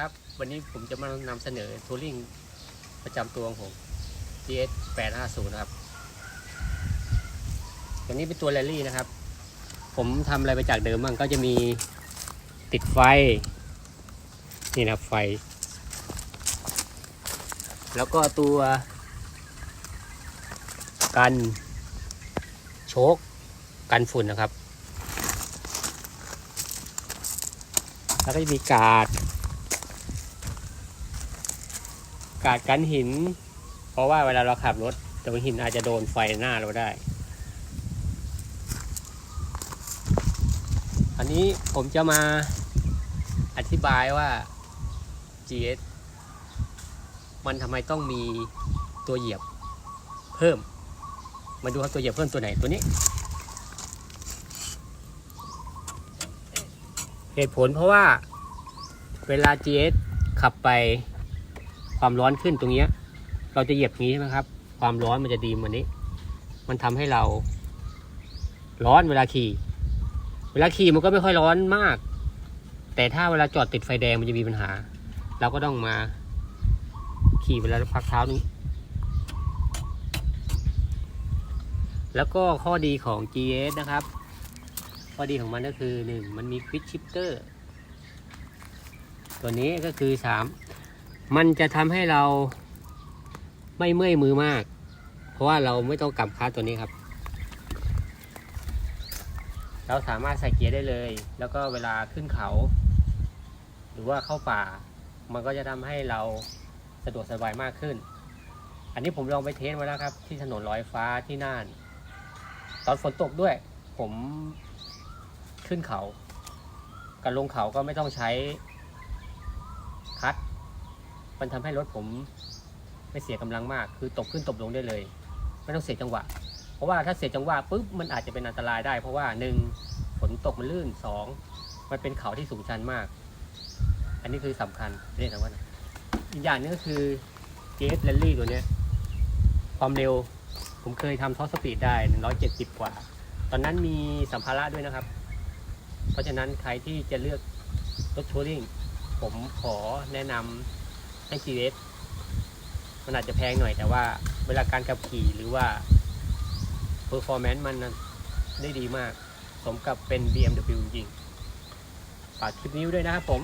ครับ วันนี้ผมจะมานำเสนอทัวริงประจำตัวของผม GS 850นะครับตัวนี้เป็นตัวแรลลี่นะครับ ผมทำอะไรไปจากเดิมบ้างก็จะมีติดไฟ นี่นะครับไฟ แล้วก็ตัว กันโชคกันฝุ่นนะครับ แล้วก็จะมีกาด กาดกันหิน เพราะว่าเวลาเราขับรถตัวหินอาจจะโดนไฟหน้าเราได้ อันนี้ผมจะมาอธิบายว่า GS มันทำไมต้องมีตัวเหยียบเพิ่ม มาดูครับตัวเหยียบเพิ่มตัวไหนตัวนี้ เหตุผลเพราะว่าเวลา GS ขับไป ความร้อนขึ้นตรงเนี้ย เราจะเหยียบงี้ใช่ไหมครับ ความร้อนมันจะดีมือนนี้ มันทำให้เรา ร้อนเวลาขี่ เวลาขี่มันก็ไม่ค่อยร้อนมาก แต่ถ้าเวลาจอดติดไฟแดงมันจะมีปัญหา เราก็ต้องมา ขี่เวลาพักเท้านี้ แล้วก็ข้อดีของ GS นะครับ ข้อดีของมันก็คือหนึ่งมันมีควิดชิปเตอร์ตัวนี้ก็คือสาม มันจะทำให้เราไม่เมื่อยมือมาก เพราะว่าเราไม่ต้องกำคัสตัวนี้ครับ เราสามารถใส่เกียร์ได้เลย แล้วก็เวลาขึ้นเขา หรือว่าเข้าป่า มันก็จะทำให้เราสะดวกสบายมากขึ้น อันนี้ผมลองไปเทสมาแล้วครับ ที่ถนนลอยฟ้าที่น่าน ตอนฝนตกด้วย ผมขึ้นเขากับลงเขาก็ไม่ต้องใช้คัด มันทำให้รถผมไม่เสียกำลังมาก คือตบขึ้นตบลงได้เลย ไม่ต้องเสียจังหวะ เพราะว่าถ้าเสียจังหวะปุ๊บมันอาจจะเป็นอันตรายได้ เพราะว่าหนึ่งฝนตกมันลื่นสองมันเป็นเขาที่สูงชันมาก อันนี้คือสำคัญเรื่องสำคัญอีกอย่างหนึงก็คือเจสแรลลี่ตัวเนี้ยความเร็วผมเคยทำท็อปสปีดได้ 170 กว่า ตอนนั้นมีสัมภาระด้วยนะครับ เพราะฉะนั้นใครที่จะเลือกรถทัวริงผมขอแนะนำ ให้ GS มันอาจจะแพงหน่อยแต่ว่าเวลาการขับขี่หรือว่า performance มันได้ดีมาก สมกับเป็น BMW จริงๆฝากคลิปนี้ไว้ด้วยนะครับผม